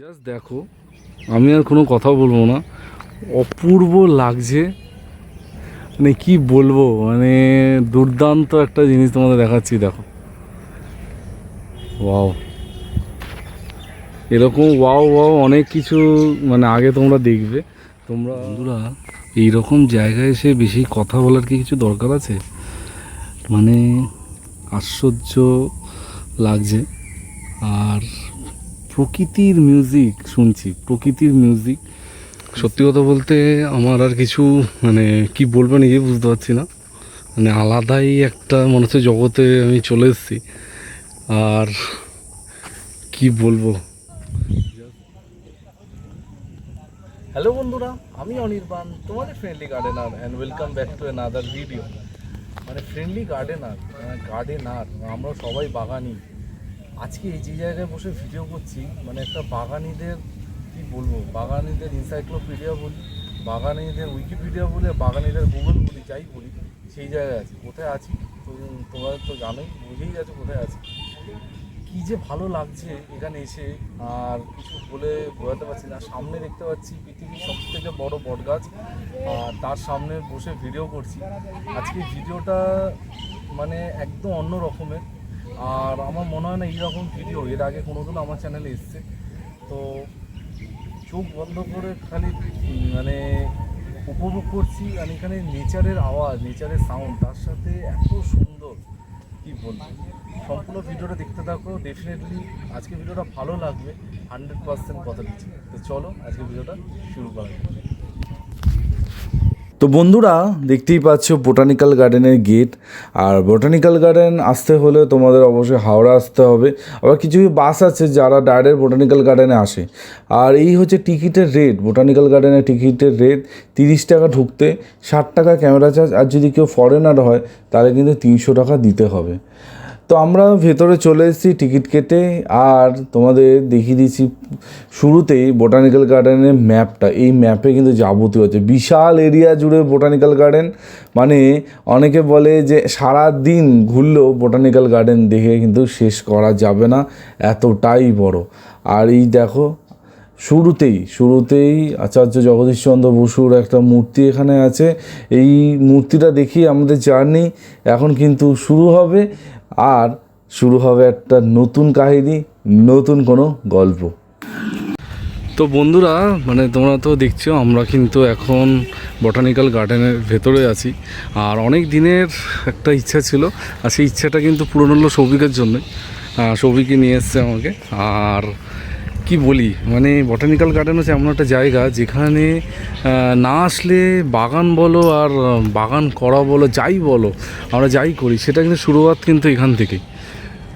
Just দেখো, আমি আর কোনো কথা বলব না। অপূর্ব লাগছে। মানে কি বলব মানে দুর্দান্ত একটা জিনিস তোমাদের দেখাচ্ছি, দেখো। ওয়াও এরকম ওয়াও ওয়াও অনেক কিছু মানে আগে তোমরা দেখবে। তোমরা বন্ধুরা, এইরকম জায়গায় এসে বেশি কথা বলার কি কিছু দরকার আছে? মানে আশ্চর্য লাগছে। আর প্রকৃতির মিউজিক শুনছি প্রকৃতির মিউজিক সত্যি কথা বলতে আমার আর কিছু মানে কি বলব নিজে বুঝতে পারছি না। মানে আলাদাই একটা মনে হচ্ছে জগতে আমি চলে এসেছি। আর কি বলব? হ্যালো বন্ধুরা আমি অনির্বাণ তোমাদের friendly gardener and welcome back to another video মানে ফ্রেন্ডলি গার্ডেনার গার্ডেনার আমরা সবাই বাগানি। আজকে এই যে জায়গায় বসে ভিডিও করছি মানে একটা বাগানিদের, কি বলব, বাগানিদের ইনসাইক্লোপিডিয়া বলি, বাগানিদের উইকিপিডিয়া বলি বাগানিদের গুগল বলি, যাই বলি, সেই জায়গায় আছি। কোথায় আছি? তোমরা তো জানোই, বুঝেই গেছো কোথায় আছি। কি যে ভালো লাগছে এখানে এসে, আর কিছু বলে বোঝাতে পারছি না। সামনে দেখতে পাচ্ছি পৃথিবীর সব থেকে বড় বট গাছ আর তার সামনে বসে ভিডিও করছি। আজকে ভিডিওটা মানে একদম অন্য রকমের। আর আমার মনে হয় না এইরকম ভিডিও এর আগে কোনো কোনোদিনও আমার চ্যানেলে এসছে। তো চোখ বন্ধ করে খালি মানে উপভোগ করছি আর এখানে নেচারের আওয়াজ, নেচারের সাউন্ড তার সাথে এত সুন্দর, কি বলব? সম্পূর্ণ ভিডিওটা দেখতে থাকো ডেফিনেটলি আজকে ভিডিওটা ভালো লাগবে হান্ড্রেড পার্সেন্ট কথা দিচ্ছি। তো চলো, আজকে ভিডিওটা শুরু করা যাক। তো বন্ধুরা, দেখতেই পাচ্ছ বোটানিক্যাল গার্ডেনের গেট। আর বোটানিক্যাল গার্ডেন আসতে হলে তোমাদের অবশ্যই হাওড়া আসতে হবে। আবার কিছু বাস আছে যারা ডাইরেক্ট বোটানিক্যাল গার্ডেনে আসে। আর এই হচ্ছে টিকিটের রেট, বোটানিক্যাল গার্ডেনের টিকিটের রেট তিরিশ টাকা ঢুকতে ষাট টাকা ক্যামেরা চার্জ। আর যদি কেউ ফরেনার হয়, তাহলে কিন্তু তিনশো টাকা দিতে হবে। তো আমরা ভেতরে চলে এসেছি টিকিট কেটে, আর তোমাদের দেখিয়ে দিচ্ছি শুরুতেই বোটানিক্যাল গার্ডেনের ম্যাপটা। এই ম্যাপে কিন্তু যাবতীয় আছে। বিশাল এরিয়া জুড়ে বোটানিক্যাল গার্ডেন। মানে অনেকে বলে যে সারা দিন ঘুরলেও বোটানিক্যাল গার্ডেন দেখে কিন্তু শেষ করা যাবে না। এতটাই বড়। আর এই দেখো, শুরুতেই শুরুতেই আচার্য জগদীশচন্দ্র বসুর একটা মূর্তি এখানে আছে। এই মূর্তিটা দেখি আমাদের জার্নি এখন কিন্তু শুরু হবে। আর শুরু হবে একটা নতুন কাহিনি, নতুন কোনো গল্প। তো বন্ধুরা মানে তোমরা তো দেখছ, আমরা কিন্তু এখন বটানিক্যাল গার্ডেনের ভেতরে আছি। আর অনেক দিনের একটা ইচ্ছা ছিল, আর সেই ইচ্ছাটা কিন্তু পূরণ হলো সৌভিকের জন্যই। সৌভিকই নিয়ে এসছে আমাকে। আর কি বলি? মানে বটানিক্যাল গার্ডেন হচ্ছে এমন একটা জায়গা যেখানে না আসলে বাগান বলো আর বাগান করা বলো, যাই বলো, আমরা যাই করি। সেটা কিন্তু শুরুয়াত কিন্তু এখান থেকেই।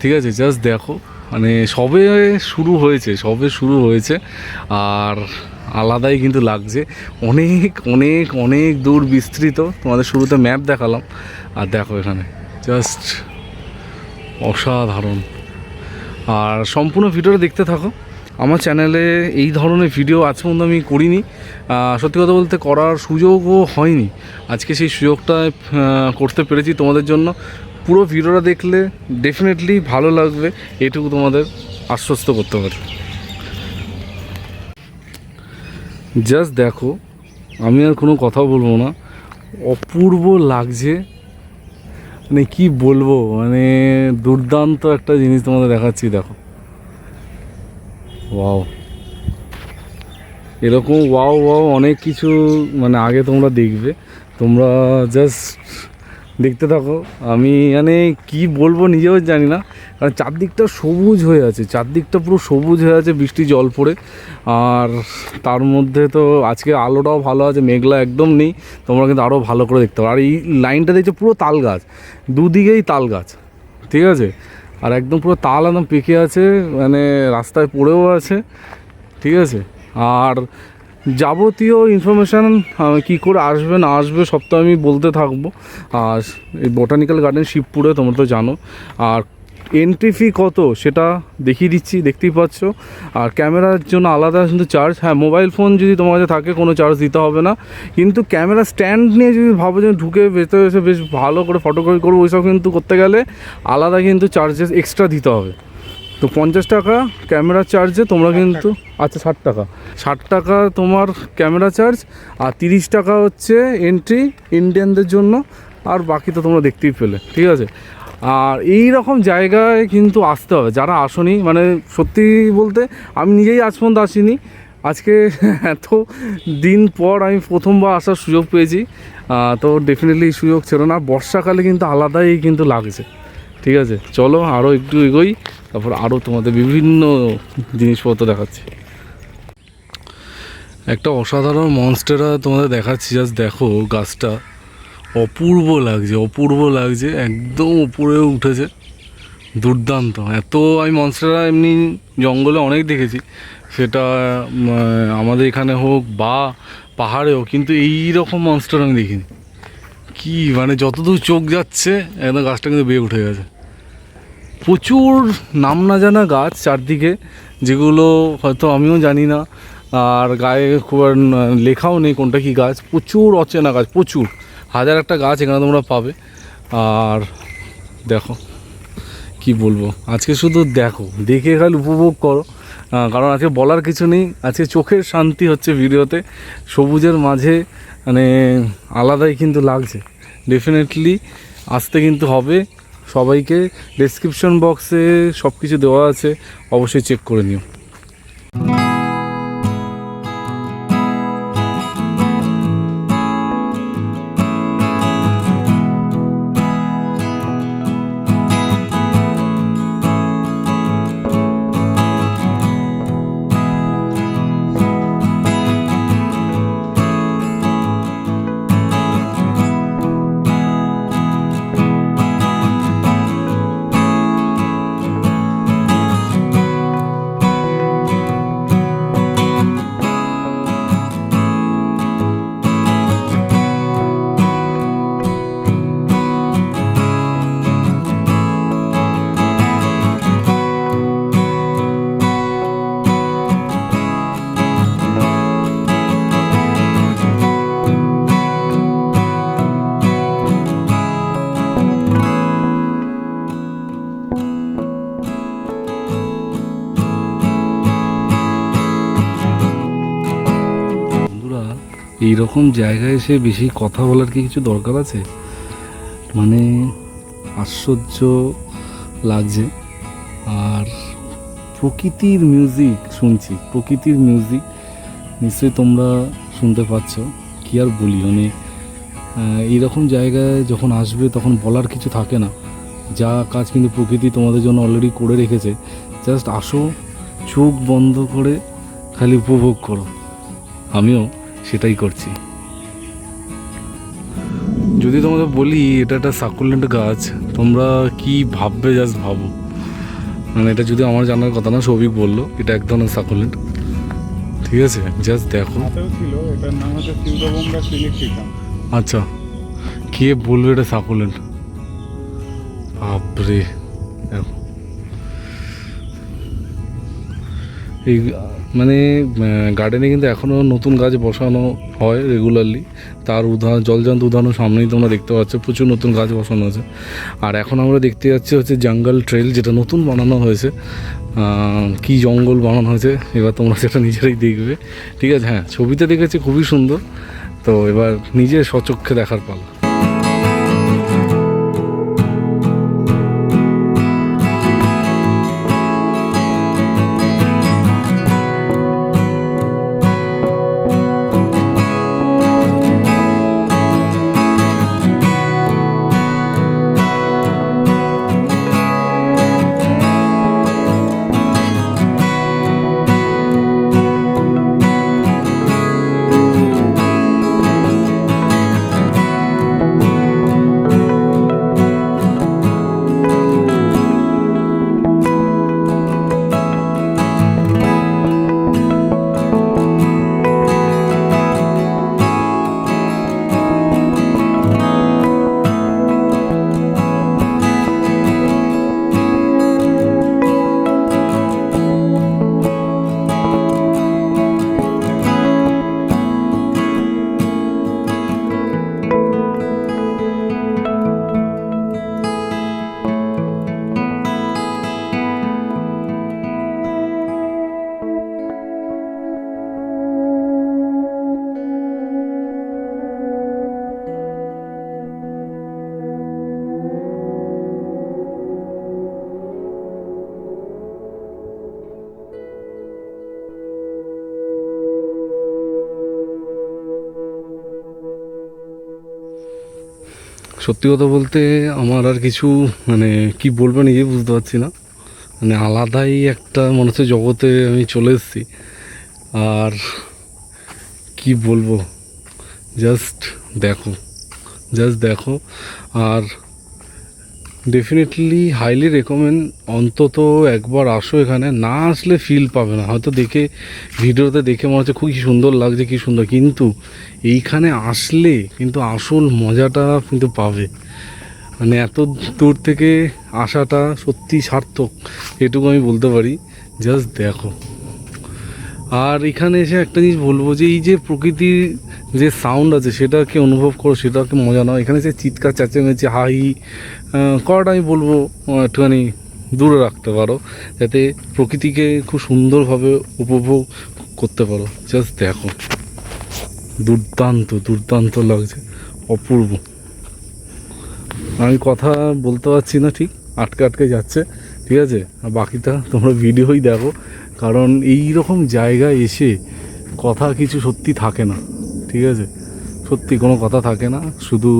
ঠিক আছে জাস্ট দেখো। মানে সবে শুরু হয়েছে, সবে শুরু হয়েছে। আর আলাদাই কিন্তু লাগছে। অনেক অনেক অনেক দূর বিস্তৃত। তোমাদের শুরুতে ম্যাপ দেখালাম। আর দেখো এখানে জাস্ট অসাধারণ। আর সম্পূর্ণ ভিডিওটা দেখতে থাকো। আমার চ্যানেলে এই ধরনের ভিডিও আজ পর্যন্ত আমি করিনি। সত্যি কথা বলতে করার সুযোগও হয়নি। আজকে সেই সুযোগটা করতে পেরেছি তোমাদের জন্য। পুরো ভিডিওটা দেখলে ডেফিনেটলি ভালো লাগবে। এটুকু তোমাদের আশ্বস্ত করতে পারি। জাস্ট দেখো, আমি আর কোনো কথা বলব না। অপূর্ব লাগছে। মানে কি বলব? মানে দুর্দান্ত একটা জিনিস তোমাদের দেখাচ্ছি, দেখো। ওয়াও এরকম ওয়াও ওয়াও অনেক কিছু মানে আগে তোমরা দেখবে। তোমরা জাস্ট দেখতে থাকো। আমি মানে কি বলব নিজেও জানি না। কারণ চারদিকটা সবুজ হয়ে আছে। চারদিকটা পুরো সবুজ হয়ে আছে বৃষ্টি জল পড়ে। আর তার মধ্যে তো আজকে আলোটাও ভালো আছে, মেঘলা একদম নেই। তোমরা কিন্তু আরও ভালো করে দেখতে পারো। আর এই লাইনটা দেখছ পুরো তাল গাছ। দুদিকেই তাল গাছ। ঠিক আছে? আর একদম পুরো তাল একদম পেকে আছে মানে রাস্তায় পড়েও আছে, ঠিক আছে? আর যাবতীয় ইনফরমেশান কী করে আসবে, না আসবে, সব তো আমি বলতে থাকব। আর এই বোটানিক্যাল গার্ডেন শিবপুরে, তোমরা তো জানো। আর এন্ট্রি ফি কত? সেটা দেখিয়ে দিচ্ছি দেখতেই পাচ্ছ। আর ক্যামেরার জন্য আলাদা কিন্তু চার্জ হ্যাঁ মোবাইল ফোন যদি তোমার কাছে থাকে কোনো চার্জ দিতে হবে না। কিন্তু ক্যামেরা স্ট্যান্ড নিয়ে যদি ভাবো যে ঢুকে ভেতরে এসে বেশ ভালো করে ফটোগ্রাফি করব ওইসব কিন্তু করতে গেলে আলাদা কিন্তু চার্জেস এক্সট্রা দিতে হবে। তো পঞ্চাশ টাকা ক্যামেরা চার্জে তোমরা কিন্তু আচ্ছা ষাট টাকা। ষাট টাকা তোমার ক্যামেরা চার্জ আর তিরিশ টাকা হচ্ছে এন্ট্রি ইন্ডিয়ানদের জন্য। আর বাকি তো তোমরা দেখতেই পেলে। ঠিক আছে? আর এই রকম জায়গায় কিন্তু আসতে হবে, যারা আসনি মানে সত্যি বলতে আমি নিজেই আজ পর্যন্ত আসিনি। আজকে এত দিন পর আমি প্রথমবার আসার সুযোগ পেয়েছি। তো ডেফিনেটলি সুযোগ ছিল না, বর্ষাকালে কিন্তু আলাদাই কিন্তু লাগছে। ঠিক আছে, চলো আরও একটু এগোই, তারপর আরও তোমাদের বিভিন্ন জিনিসপত্র দেখাচ্ছি। একটা অসাধারণ মনস্টেরা তোমাদের দেখাচ্ছি জাস্ট দেখো গাছটা। অপূর্ব লাগছে অপূর্ব লাগছে, একদম উপরে উঠেছে। দুর্দান্ত। এত আমি মনস্টেরা এমনি জঙ্গলে অনেক দেখেছি। সেটা আমাদের এখানে হোক বা পাহাড়েও কিন্তু এই রকম মনস্টার আমি দেখিনি। কি মানে যতদূর চোখ যাচ্ছে, একদম গাছটা কিন্তু বেয়ে উঠে গেছে। প্রচুর নাম না জানা গাছ চারদিকে, যেগুলো হয়তো আমিও জানি না, আর গায়ে খুব লেখাও নেই কোনটা কি গাছ। প্রচুর অচেনা গাছ, প্রচুর। হাজার একটা গাছ এখানে তোমরা পাবে। আর দেখো, কি বলব? আজকে শুধু দেখো, দেখে খালি উপভোগ করো। কারণ আজকে বলার কিছু নেই। আজকে চোখের শান্তি হচ্ছে ভিডিওতে। সবুজের মাঝে মানে আলাদাই কিন্তু লাগছে। ডেফিনেটলি আসতে কিন্তু হবে। সবাইকে ডেসক্রিপশন বক্সে সব কিছু দেওয়া আছে। অবশ্যই চেক করে নিও। এইরকম জায়গায় এসে বেশি কথা বলার কি কিছু দরকার আছে? মানে আশ্চর্য লাগছে। আর প্রকৃতির মিউজিক শুনছি। প্রকৃতির মিউজিক নিশ্চয়ই তোমরা শুনতে পাচ্ছ। কি আর বলি মানে এইরকম জায়গায় যখন আসবে তখন বলার কিছু থাকে না। যা কাজ কিন্তু প্রকৃতি তোমাদের জন্য অলরেডি করে রেখেছে। জাস্ট আসো, চোখ বন্ধ করে খালি উপভোগ করো। আমিও সেটাই করছি। যদি তোমাদের বলি এটা একটা সাকুলেন্ট গাছ তোমরা কি ভাববে জাস্ট ভাবো। মানে এটা যদি আমার জানার কথা না সৌভিক বলল এটা এক ধরনের সাকুলেন্ট ঠিক আছে? জাস্ট দেখো। আচ্ছা। কে বলবে এটা সাকুলেন্ট বাপরে। এই মানে গার্ডেনে কিন্তু এখনও নতুন গাছ বসানো হয় রেগুলারলি তার উদাহরণ জলজান্ত উদাহরণ সামনেই তোমরা দেখতে পাচ্ছ, প্রচুর নতুন গাছ বসানো আছে। আর এখন আমরা দেখতে যাচ্ছি হচ্ছে জঙ্গল ট্রেল যেটা নতুন বানানো হয়েছে। কি জঙ্গল বানানো হয়েছে, এবার তোমরা সেটা নিজেরাই দেখবে। ঠিক আছে হ্যাঁ ছবিতে দেখেছি, খুবই সুন্দর। তো এবার নিজে সচক্ষে দেখার পালা। সত্যি কথা বলতে আমার আর কিছু মানে কি বলব নিজে বুঝতে পারছি না। মানে আলাদাই একটা মনে হচ্ছে জগতে আমি চলে এসেছি। আর কি বলব? জাস্ট দেখো জাস্ট দেখো। আর ডেফিনেটলি হাইলি রেকমেন্ড অন্তত একবার আসো এখানে। না আসলে ফিল পাবে না। হয়তো দেখে, ভিডিওতে দেখে মনে হচ্ছে খুবই সুন্দর লাগছে, কি সুন্দর। কিন্তু এইখানে আসলে কিন্তু আসল মজাটা কিন্তু পাবে। মানে এত দূর থেকে আসাটা সত্যি সার্থক, এটুকু আমি বলতে পারি। জাস্ট দেখো। আর এখানে এসে একটা জিনিস বলব যে এই যে প্রকৃতির যে সাউন্ড আছে, সেটাকে অনুভব করো, সেটাকে মজা নাও। এখানে যে চিৎকার, চেঁচামেচি, হাই করাটা আমি বলব একটুখানি দূরে রাখতে পারো, যাতে প্রকৃতিকে খুব সুন্দরভাবে উপভোগ করতে পারো। জাস্ট দেখো। দুর্দান্ত দুর্দান্ত লাগছে। অপূর্ব। আমি কথা বলতে পারছি না ঠিক, আটকে আটকে যাচ্ছে, ঠিক আছে? আর বাকিটা তোমরা ভিডিওই দেখো। কারণ এই রকম জায়গায় এসে কথা কিছু সত্যি থাকে না, ঠিক আছে? সত্যি কোনো কথা থাকে না, শুধু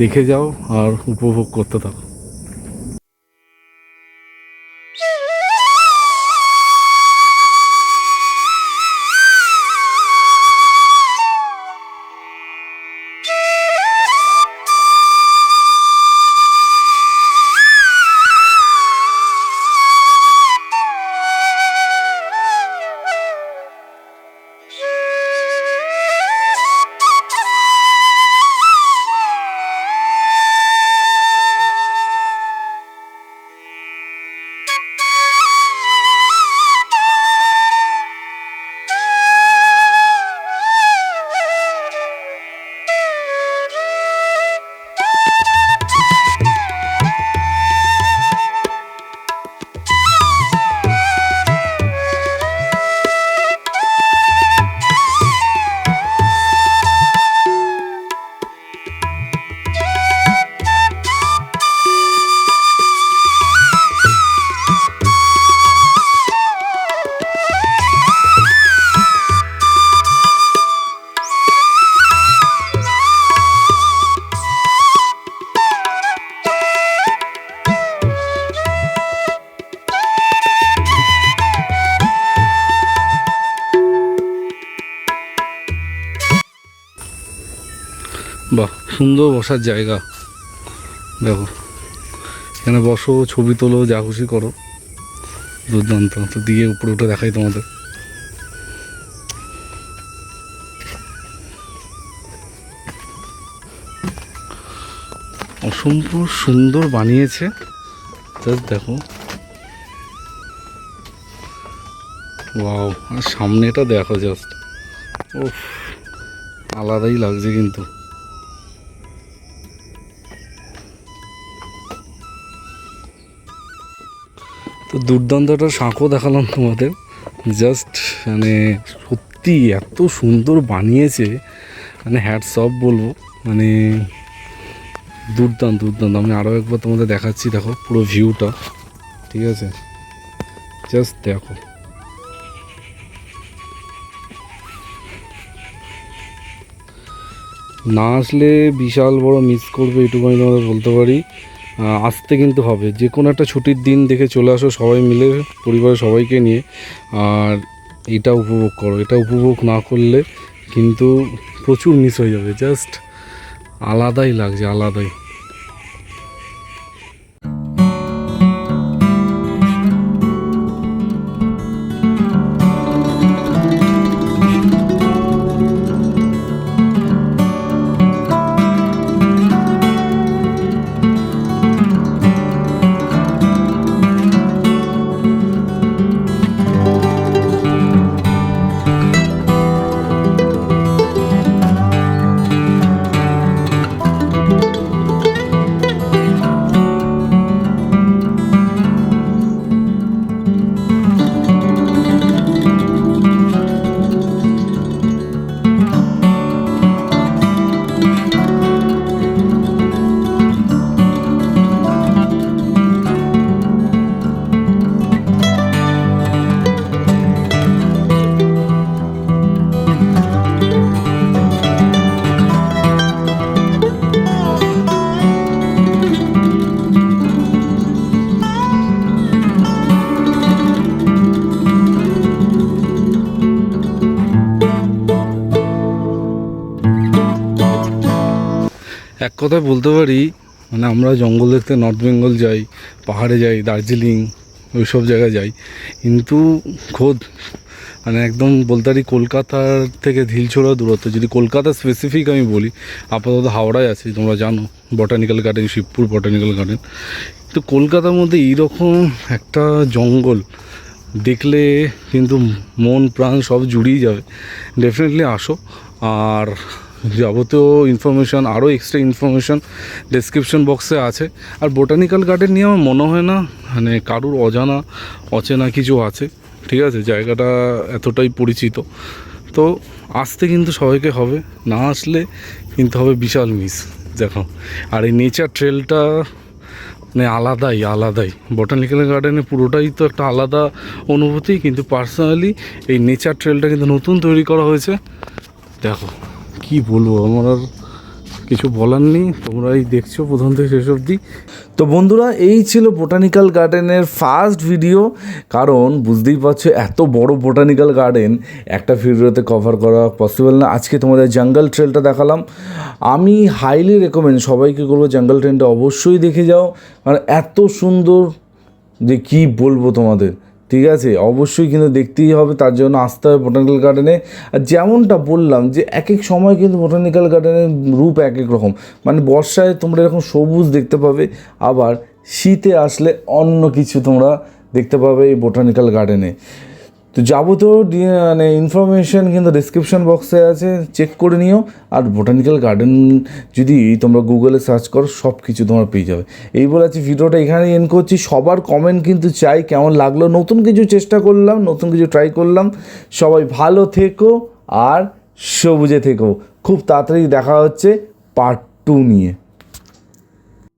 দেখে যাও আর উপভোগ করতে থাকো। সুন্দর বসার জায়গা। দেখো, এখানে বসো, ছবি তোলো, যা খুশি করো। দুর্দান্ত, তো দিয়ে উপরে উঠে দেখাই তোমাদের। অসম্ভব সুন্দর বানিয়েছে। দেখো। ওয়াও, আর সামনেটা দেখো জাস্ট। ও আলাদাই লাগছে কিন্তু। তো দুর্দান্ত একটা শাঁখও দেখালাম তোমাদের। জাস্ট মানে সত্যি এত সুন্দর বানিয়েছে। মানে হ্যাট সব বলব। মানে দুর্দান্ত দুর্দান্ত। আমি আরও একবার তোমাদের দেখাচ্ছি, দেখো পুরো ভিউটা ঠিক আছে? জাস্ট দেখো। না আসলে বিশাল বড় মিস করবে এটুকু আমি তোমাদের বলতে পারি। আসতে কিন্তু হবে। যে কোনো একটা ছুটির দিন দেখে চলে আসো সবাই মিলে, পরিবারের সবাইকে নিয়ে। আর এটা উপভোগ করো। এটা উপভোগ না করলে কিন্তু প্রচুর মিস হয়ে যাবে। জাস্ট আলাদাই লাগছে, আলাদাই। এক কথায় বলতে পারি মানে আমরা জঙ্গল দেখতে নর্থ বেঙ্গল যাই, পাহাড়ে যাই, দার্জিলিং ওই সব জায়গায় যাই, কিন্তু খোদ মানে একদম বলতে পারি কলকাতার থেকে ঢিলছোড়া দূরত্ব, যদি কলকাতা স্পেসিফিক আমি বলি, আপাতত হাওড়ায় আছি, তোমরা জানো botanical garden Shibpur botanical garden তো কলকাতার মধ্যে এইরকম একটা জঙ্গল, দেখলে কিন্তু মন প্রাণ সব জুড়িয়ে যাবে। ডেফিনেটলি আসো, আর যাবতীয় ইনফরমেশান আরও এক্সট্রা ইনফরমেশান ডেসক্রিপশন বক্সে আছে। আর বোটানিক্যাল গার্ডেন নিয়ে আমার মনে হয় না মানে কারুর অজানা, অচেনা কিছু আছে, ঠিক আছে? জায়গাটা এতটাই পরিচিত। তো আসতে কিন্তু সবাইকে হবে, না আসলে কিন্তু হবে বিশাল মিস দেখো। আর এই নেচার ট্রেলটা মানে আলাদাই আলাদাই। বটানিক্যাল গার্ডেনে পুরোটাই তো একটা আলাদা অনুভূতি, কিন্তু পার্সোনালি এই নেচার ট্রেলটা কিন্তু নতুন তৈরি করা হয়েছে। দেখো। কি বলব? আমার আর কিছু বলার নেই। তোমরাই দেখছ প্রথম থেকে শেষ অবধি। তো বন্ধুরা, এই ছিল বোটানিক্যাল গার্ডেনের ফার্স্ট ভিডিও কারণ বুঝতেই পারছ, এত বড় বোটানিক্যাল গার্ডেন একটা ভিডিওতে কভার করা পসিবল না। আজকে তোমাদের জঙ্গল ট্রেলটা দেখালাম। আমি হাইলি রেকমেন্ড সবাইকে করব জঙ্গল ট্রেনটা অবশ্যই দেখে যাও। কারণ এত সুন্দর যে কি বলব তোমাদের? ঠিক আছে? অবশ্যই কিন্তু দেখতেই হবে, তার জন্য আসতে হবে বোটানিক্যাল গার্ডেনে আর যেমনটা বললাম যে এক এক সময় কিন্তু বোটানিক্যাল গার্ডেনের রূপ এক এক রকম। মানে বর্ষায় তোমরা এরকম সবুজ দেখতে পাবে, আবার শীতে আসলে অন্য কিছু তোমরা দেখতে পাবে এই বোটানিক্যাল গার্ডেনে তো যাবতীয় মানে ইনফরমেশন কিন্তু ডিসক্রিপশন বক্সে আছে চেক করে নিও। আর বোটানিক্যাল গার্ডেন যদি তোমরা গুগলে সার্চ করো সব কিছু তোমরা পেয়ে যাবে। এই বলে আছি, ভিডিওটা এখানে এন করছি। সবার কমেন্ট কিন্তু চাই, কেমন লাগল? নতুন কিছু চেষ্টা করলাম, নতুন কিছু ট্রাই করলাম। সবাই ভালো থেকো আর সবুজে থেকো। খুব তাড়াতাড়ি দেখা হচ্ছে পার্ট টু নিয়ে।